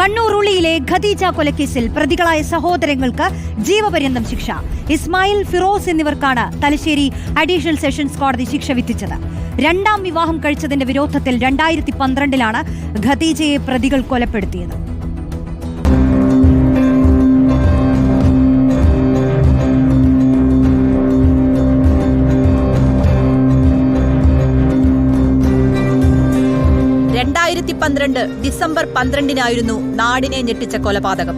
കണ്ണൂർ ഉള്ളിയിലെ ഖദീജ കൊലക്കേസിൽ പ്രതികളായ സഹോദരങ്ങൾക്ക് ജീവപര്യന്തം ശിക്ഷ. ഇസ്മായിൽ ഫിറോസ് എന്നിവർക്കാണ് തലശ്ശേരി അഡീഷണൽ സെഷൻസ് കോടതി ശിക്ഷ വിധിച്ചത്. രണ്ടാം വിവാഹം കഴിച്ചതിന്റെ വിരോധത്തിൽ രണ്ടായിരത്തി പന്ത്രണ്ടിലാണ് ഖദീജയെ പ്രതികൾ കൊലപ്പെടുത്തിയത്. രണ്ടായിരത്തി പന്ത്രണ്ട് ഡിസംബർ പന്ത്രണ്ടിനായിരുന്നു നാടിനെ ഞെട്ടിച്ച കൊലപാതകം.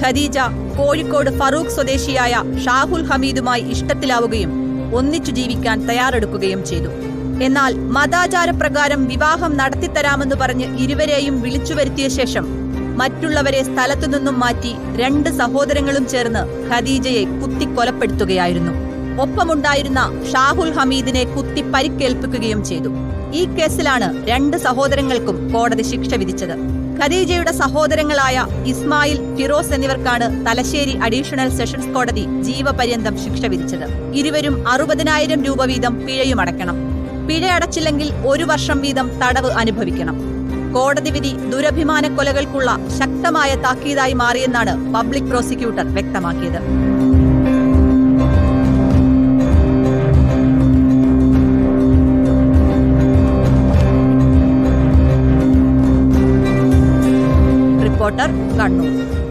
ഖദീജ കോഴിക്കോട് ഫറൂഖ് സ്വദേശിയായ ഷാഹുൽ ഹമീദുമായി ഇഷ്ടത്തിലാവുകയും ഒന്നിച്ചു ജീവിക്കാൻ തയ്യാറെടുക്കുകയും ചെയ്തു. എന്നാൽ മതാചാരപ്രകാരം വിവാഹം നടത്തിത്തരാമെന്ന് പറഞ്ഞ് ഇരുവരെയും വിളിച്ചു വരുത്തിയ ശേഷം മറ്റുള്ളവരെ സ്ഥലത്തുനിന്നും മാറ്റി രണ്ട് സഹോദരങ്ങളും ചേർന്ന് ഖദീജയെ കുത്തിക്കൊലപ്പെടുത്തുകയായിരുന്നു. ഒപ്പമുണ്ടായിരുന്ന ഷാഹുൽ ഹമീദിനെ കുത്തി പരിക്കേൽപ്പിക്കുകയും ചെയ്തു. ഈ കേസിലാണ് രണ്ട് സഹോദരങ്ങൾക്കും കോടതി ശിക്ഷ വിധിച്ചത്. ഖദീജയുടെ സഹോദരങ്ങളായ ഇസ്മായിൽ ഫിറോസ് എന്നിവർക്കാണ് തലശ്ശേരി അഡീഷണൽ സെഷൻസ് കോടതി ജീവപര്യന്തം ശിക്ഷ വിധിച്ചത്. ഇരുവരും അറുപതിനായിരം രൂപ വീതം പിഴയും അടയ്ക്കണം. പിഴ അടച്ചില്ലെങ്കിൽ ഒരു വർഷം വീതം തടവ് അനുഭവിക്കണം. കോടതി വിധി ദുരഭിമാന കൊലകൾക്കുള്ള ശക്തമായ താക്കീതായി മാറിയെന്നാണ് പബ്ലിക് പ്രോസിക്യൂട്ടർ വ്യക്തമാക്കിയത്. റിപ്പോർട്ടർ കണ്ണൂർ